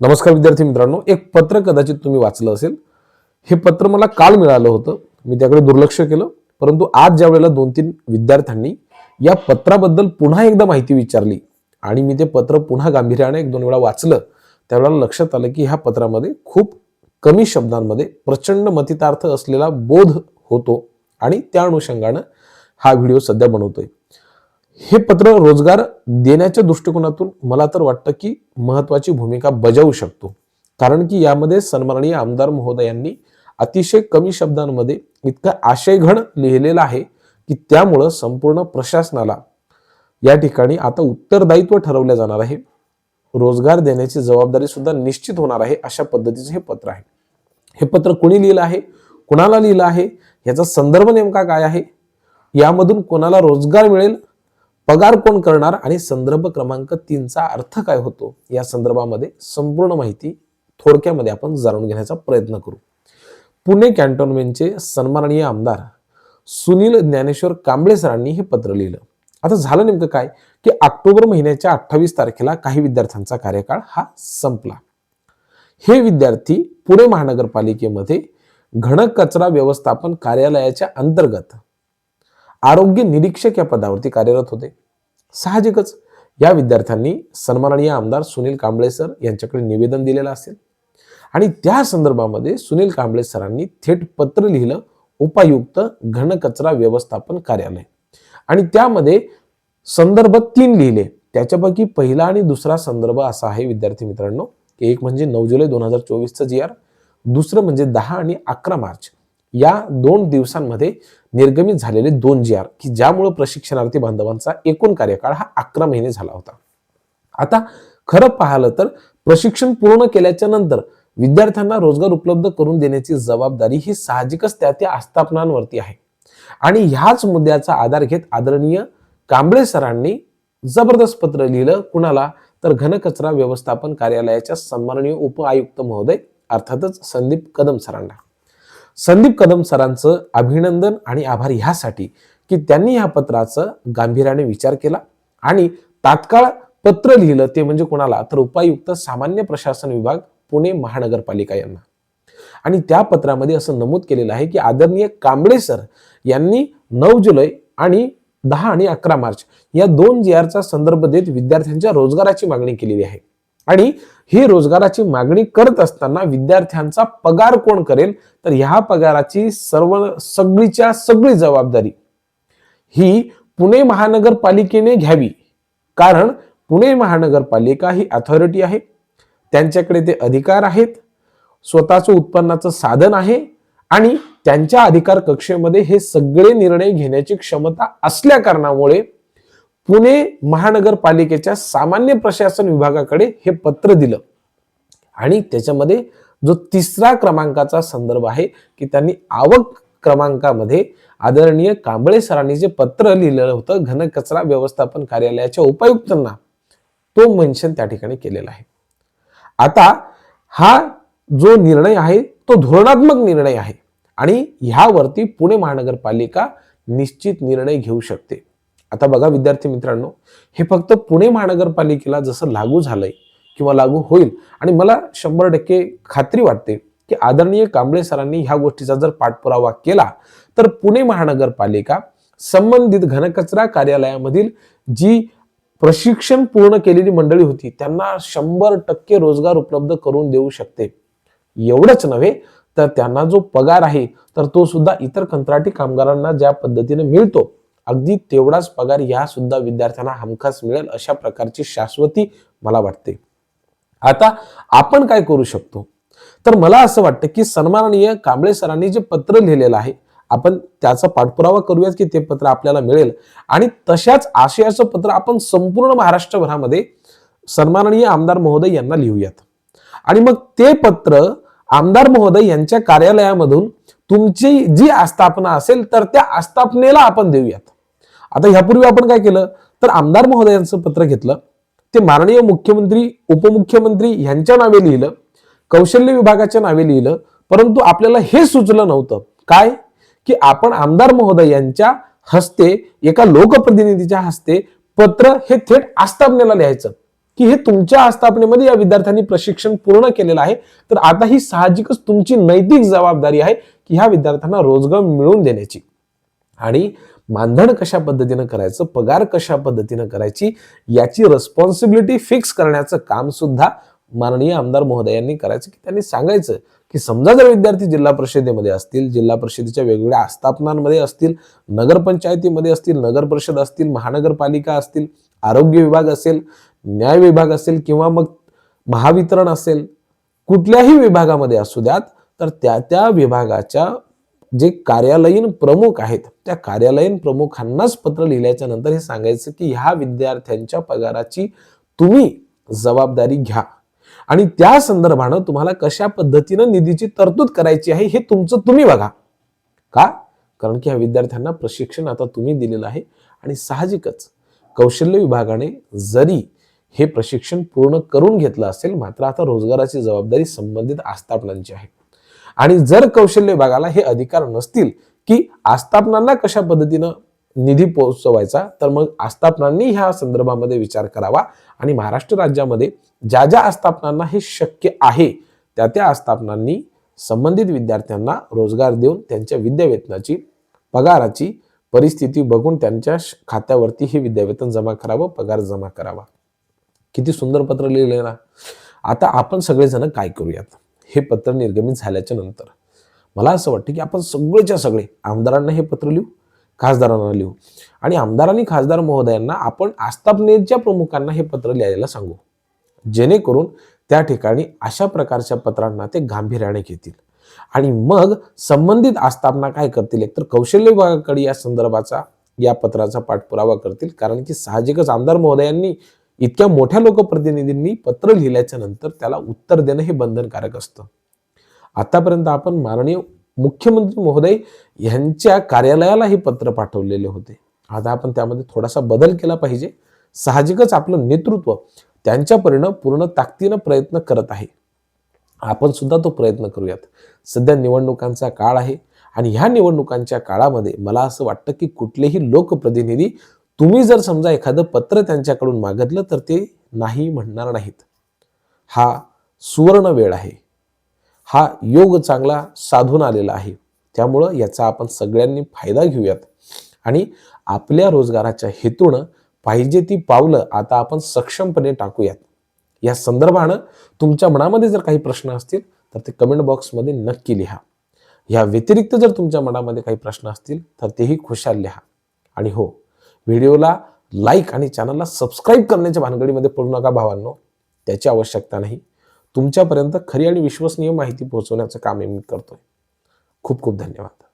नमस्कार विद्यार्थी मित्रांनो एक पत्र कदाचित तुम्ही वाचलं असेल. हे पत्र मला काल मिळालं होतं. मी त्याकडे दुर्लक्ष केलं. परंतु आज ज्या वेळेला दोन तीन विद्यार्थ्यांनी या पत्राबद्दल पुन्हा एकदा माहिती विचारली आणि मी ते पत्र पुन्हा गांभीर्याने एक दोन वेळा वाचलं त्यावेळेला लक्षात आलं की ह्या पत्रामध्ये खूप कमी शब्दांमध्ये प्रचंड मतितार्थ असलेला बोध होतो आणि त्या अनुषंगानं हा व्हिडिओ सध्या बनवतोय. हे पत्र रोजगार देण्याच्या दृष्टिकोनातून मला तर वाटतं की महत्वाची भूमिका बजावू शकतो. कारण की यामध्ये सन्माननीय आमदार महोदयांनी अतिशय कमी शब्दांमध्ये इतका आशयघण लिहिलेला आहे की त्यामुळं संपूर्ण प्रशासनाला या ठिकाणी आता उत्तरदायित्व ठरवलं जाणार आहे. रोजगार देण्याची जबाबदारी सुद्धा निश्चित होणार आहे अशा पद्धतीचं हे पत्र आहे. हे पत्र कोणी लिहिलं आहे? कुणाला लिहिलं आहे? याचा संदर्भ नेमका काय आहे? यामधून कोणाला रोजगार मिळेल? पगार कोण करणार आणि संदर्भ क्रमांक तीनचा अर्थ काय होतो? या संदर्भामध्ये संपूर्ण माहिती थोडक्यामध्ये आपण जाणून घेण्याचा प्रयत्न करू. पुणे कॅन्टोन्मेंटचे सन्माननीय आमदार सुनील ज्ञानेश्वर कांबळे सरांनी हे पत्र लिहिलं. आता झालं नेमकं काय? की ऑक्टोबर महिन्याच्या अठ्ठावीस तारखेला काही विद्यार्थ्यांचा कार्यकाळ हा संपला. हे विद्यार्थी पुणे महानगरपालिकेमध्ये घन कचरा व्यवस्थापन कार्यालयाच्या अंतर्गत आरोग्य निरीक्षक या पदावरती कार्यरत होते. साहजिकच या विद्यार्थ्यांनी सन्माननीय आमदार सुनील कांबळे सर यांच्याकडे निवेदन दिलेलं असेल. आणि त्या संदर्भामध्ये सुनील कांबळे सरांनी थेट पत्र लिहिलं उपायुक्त घनकचरा व्यवस्थापन कार्यालय. आणि त्यामध्ये संदर्भ तीन लिहिले. त्याच्यापैकी पहिला आणि दुसरा संदर्भ असा आहे विद्यार्थी मित्रांनो की एक म्हणजे नऊ जुलै दोन हजार चोवीसचं जी आर दुसरं म्हणजे दहा आणि अकरा मार्च. या दोन दिवसांमध्ये निर्गमित झालेले दोन जी आर की ज्यामुळे प्रशिक्षणार्थी बांधवांचा एकूण कार्यकाळ हा अकरा महिने झाला होता. आता खरं पाहिलं तर प्रशिक्षण पूर्ण केल्याच्यानंतर विद्यार्थ्यांना रोजगार उपलब्ध करून देण्याची जबाबदारी ही साहजिकच त्या त्या आस्थापनांवरती आहे. आणि ह्याच मुद्द्याचा आधार घेत आदरणीय कांबळे सरांनी जबरदस्त पत्र लिहिलं. कुणाला? तर घनकचरा व्यवस्थापन कार्यालयाच्या सन्माननीय उपआयुक्त महोदय अर्थातच संदीप कदम सरांना. संदीप कदम सरांचं अभिनंदन आणि आभार ह्यासाठी की त्यांनी ह्या पत्राचं गांभीर्याने विचार केला आणि तात्काळ पत्र लिहिलं. ते म्हणजे कोणाला? तर उपायुक्त सामान्य प्रशासन विभाग पुणे महानगरपालिका यांना. आणि त्या पत्रामध्ये असं नमूद केलेलं आहे की आदरणीय कांबळे सर यांनी नऊ जुलै आणि दहा आणि अकरा मार्च या दोन जी आरचा संदर्भ देत विद्यार्थ्यांच्या रोजगाराची मागणी केलेली आहे. आणि ही रोजगाराची मागणी करत असताना विद्यार्थ्यांचा पगार कोण करेल? तर ह्या पगाराची सर्व सगळीच्या सगळी जबाबदारी ही पुणे महानगरपालिकेने घ्यावी. कारण पुणे महानगरपालिका ही अथॉरिटी आहे. त्यांच्याकडे ते अधिकार आहेत. स्वतःचं उत्पन्नाचं साधन आहे. आणि त्यांच्या अधिकार कक्षेमध्ये हे सगळे निर्णय घेण्याची क्षमता असल्या कारणामुळे पुणे महानगरपालिकेच्या सामान्य प्रशासन विभागाकडे हे पत्र दिलं. आणि त्याच्यामध्ये जो तिसरा क्रमांकाचा संदर्भ आहे की त्यांनी आवक क्रमांकामध्ये आदरणीय कांबळे सरांनी जे पत्र लिहिलेलं होतं घनकचरा व्यवस्थापन कार्यालयाच्या उपायुक्तांना तो मेन्शन त्या ठिकाणी केलेला आहे. आता हा जो निर्णय आहे तो धोरणात्मक निर्णय आहे. आणि ह्यावरती पुणे महानगरपालिका निश्चित निर्णय घेऊ शकते. आता बघा विद्यार्थी मित्रांनो हे फक्त पुणे महानगरपालिकेला जसं लागू झालंय किंवा लागू होईल आणि मला शंभर टक्के खात्री वाटते की आदरणीय कांबळे सरांनी ह्या गोष्टीचा जर पाठपुरावा केला तर पुणे महानगरपालिका संबंधित घनकचरा कार्यालयामधील जी प्रशिक्षण पूर्ण केलेली मंडळी होती त्यांना शंभर टक्के रोजगार उपलब्ध करून देऊ शकते. एवढंच नव्हे तर त्यांना जो पगार आहे तर तो सुद्धा इतर कंत्राटी कामगारांना ज्या पद्धतीने मिळतो अगदी तेवढाच पगार या सुद्धा विद्यार्थ्यांना हमखास मिळेल अशा प्रकारची शाश्वती मला वाटते. आता आपण काय करू शकतो? तर मला असं वाटतं की सन्माननीय कांबळे सरांनी जे पत्र लिहिलेलं आहे आपण त्याचा पाठपुरावा करूयात की ते पत्र आपल्याला मिळेल. आणि तशाच आशयाचं पत्र आपण संपूर्ण महाराष्ट्रभरामध्ये सन्माननीय आमदार महोदय यांना लिहूयात. आणि मग ते पत्र आमदार महोदय यांच्या कार्यालयामधून तुमची जी आस्थापना असेल तर त्या आस्थापनेला आपण देऊयात. आता ह्यापूर्वी आपण काय केलं? तर आमदार महोदयांचं पत्र घेतलं. ते माननीय मुख्यमंत्री उपमुख्यमंत्री यांच्या नावे लिहिलं. कौशल्य विभागाच्या नावे लिहिलं. परंतु आपल्याला हे सुचलं नव्हतं. काय? की आपण आमदार महोदय यांच्या हस्ते एका लोकप्रतिनिधीच्या हस्ते पत्र हे थेट आस्थापनेला लिहायचं. की हे तुमच्या आस्थापनेमध्ये या विद्यार्थ्यांनी प्रशिक्षण पूर्ण केलेलं आहे. तर आता ही साहजिकच तुमची नैतिक जबाबदारी आहे की ह्या विद्यार्थ्यांना रोजगार मिळवून देण्याची. आणि मानधन कशा पद्धतीनं करायचं पगार कशा पद्धतीनं करायची याची रिस्पॉन्सिबिलिटी फिक्स करण्याचं काम सुद्धा माननीय आमदार महोदयांनी करायचं. की त्यांनी सांगायचं की समजा जर विद्यार्थी जिल्हा परिषदेमध्ये असतील जिल्हा परिषदेच्या वेगवेगळ्या आस्थापनांमध्ये असतील नगरपंचायतीमध्ये असतील नगर परिषद असतील महानगरपालिका असतील आरोग्य विभाग असेल न्याय विभाग असेल किंवा मग महावितरण असेल कुठल्याही विभागामध्ये असू द्यात तर त्या त्या विभागाच्या जे कार्यालयीन प्रमुख आहेत त्या कार्यालयीन प्रमुखांनाच पत्र लिहिल्याच्या नंतर हे सांगायचं की ह्या विद्यार्थ्यांच्या पगाराची तुम्ही जबाबदारी घ्या. आणि त्या संदर्भानं तुम्हाला कशा पद्धतीनं निधीची तरतूद करायची आहे हे तुमचं तुम्ही बघा. का? कारण की ह्या विद्यार्थ्यांना प्रशिक्षण आता तुम्ही दिलेलं आहे आणि साहजिकच कौशल्य विभागाने जरी हे प्रशिक्षण पूर्ण करून घेतलं असेल मात्र आता रोजगाराची जबाबदारी संबंधित आस्थापनांची आहे. आणि जर कौशल्य विभागाला हे अधिकार नसतील की आस्थापनांना कशा पद्धतीनं निधी पोहोचवायचा तर मग आस्थापनांनी ह्या संदर्भामध्ये विचार करावा. आणि महाराष्ट्र राज्यामध्ये ज्या ज्या आस्थापनांना हे शक्य आहे त्या त्या आस्थापनांनी संबंधित विद्यार्थ्यांना रोजगार देऊन त्यांच्या विद्यावेतनाची पगाराची परिस्थिती बघून त्यांच्या खात्यावरती हे विद्यावेतन जमा करावं पगार जमा करावा. किती सुंदर पत्र लिहिलंय ना. आता आपण सगळेजण काय करूयात? हे पत्र निर्गमित झाल्याच्यानंतर. मला असं वाटतं की आपण सगळेच्या सगळे आमदारांना हे पत्र लिहू खासदारांना लिहू आणि आमदार आणि खासदार महोदयांना आपण आस्थापनेच्या प्रमुखांना हे पत्र लिहायला सांगू. जेणेकरून त्या ठिकाणी अशा प्रकारच्या पत्रांना ते गांभीर्याने घेतील. आणि मग संबंधित आस्थापना काय करतील? एकतर कौशल्य विभागाकडे या संदर्भाचा या पत्राचा पाठपुरावा करतील. कारण की साहजिकच आमदार महोदयांनी इतक्या मोठ्या लोकप्रतिनिधींनी पत्र लिहिल्याच्या नंतर त्याला उत्तर देणं हे बंधनकारक असतं. आतापर्यंत आपण माननीय मुख्यमंत्री महोदय यांच्या कार्यालयाला हे पत्र पाठवलेले होते. आता आपण त्यामध्ये थोडासा बदल केला पाहिजे. साहजिकच आपलं नेतृत्व त्यांच्या परिणाम पूर्ण ताकदीनं प्रयत्न करत आहे. आपण सुद्धा तो प्रयत्न करूयात. सध्या निवडणुकांचा काळ आहे आणि ह्या निवडणुकांच्या काळामध्ये मला असं वाटतं की कुठलेही लोकप्रतिनिधी तुम्ही जर समजा एखादं पत्र त्यांच्याकडून मागितलं तर ते नाही म्हणणार नाहीत. हा सुवर्ण वेळ आहे. हा योग चांगला साधून आलेला आहे. त्यामुळं याचा आपण सगळ्यांनी फायदा घेऊयात. आणि आपल्या रोजगाराच्या हेतूनं पाहिजे ती पावलं आता आपण सक्षमपणे टाकूयात. या संदर्भानं तुमच्या मनामध्ये जर काही प्रश्न असतील तर ते कमेंट बॉक्समध्ये नक्की लिहा. या व्यतिरिक्त जर तुमच्या मनामध्ये काही प्रश्न असतील तर तेही खुशाल लिहा. आणि हो व्हिडिओला लाईक आणि चॅनलला सबस्क्राईब करण्याच्या भानगडीमध्ये पडू नका भावांनो. त्याची आवश्यकता नाही. तुमच्यापर्यंत खरी आणि विश्वसनीय माहिती पोहोचवण्याचं काम मी करतोय. खूप खूप धन्यवाद.